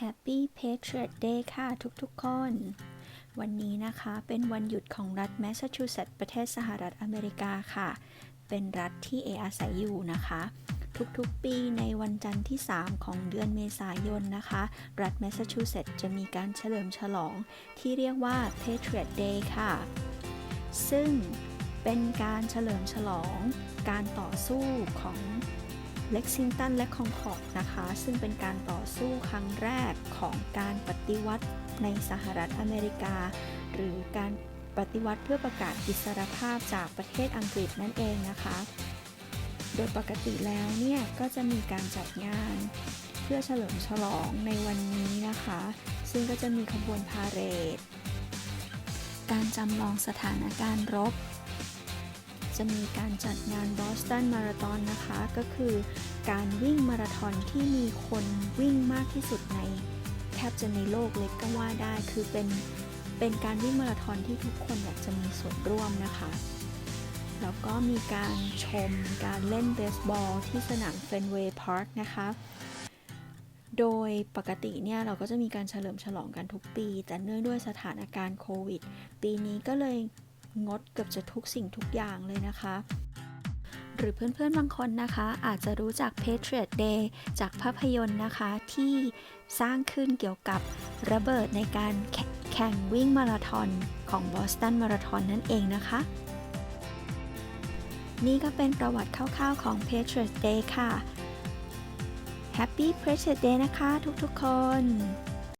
Happy Patriot Day ค่ะทุกๆคน วันนี้นะคะเป็นวันหยุดของรัฐแมสซาชูเซตส์ประเทศสหรัฐอเมริกาค่ะ เป็นรัฐที่เออาศัยอยู่นะคะ ทุกๆปีในวันจันทร์ที่ 3 ของเดือนเมษายนนะคะ รัฐแมสซาชูเซตส์จะมีการเฉลิมฉลองที่เรียกว่า Patriot Day ค่ะ ซึ่งเป็นการเฉลิมฉลองการต่อสู้ของ เล็กซิงตันและคองคอร์ดนะคะ ซึ่งเป็นการต่อสู้ครั้งแรกของการปฏิวัติในสหรัฐอเมริกา หรือการปฏิวัติเพื่อประกาศอิสรภาพจากประเทศอังกฤษนั่นเองนะคะ โดยปกติแล้วเนี่ย ก็จะมีการจัดงานเพื่อเฉลิมฉลองในวันนี้นะคะ ซึ่งก็จะมีขบวนพาเหรด การจำลองสถานการณ์รบ จะมีการจัดงานบอสตันมาราธอนนะคะ ก็คือการวิ่งมาราธอนที่มีคนวิ่งมากที่สุดในแทบจะในโลกเลยก็ว่าได้ คือเป็นเป็นการวิ่งมาราธอนที่ทุกคนอยากจะมีส่วนร่วมนะคะ แล้วก็มีการชมการเล่นเบสบอลที่สนามเฟนเวย์พาร์คนะคะ โดยปกติเนี่ยเราก็จะมีการเฉลิมฉลองกันทุกปี แต่เนื่องด้วยสถานการณ์โควิด ปีนี้ก็เลย งดเกือบจะทุกสิ่งทุกอย่างเลยนะคะ หรือเพื่อนๆบางคนนะคะ อาจจะรู้จัก Patriot Day จากภาพยนตร์นะคะที่สร้างขึ้นเกี่ยวกับระเบิดในการแขแข่งวิ่งมาราธอนของบอสตันมาราธอนนั่นเองนะคะ นี่ก็เป็นประวัติคร่าวๆของ Patriot Day ค่ะ Happy Patriot Day นะคะทุกๆคน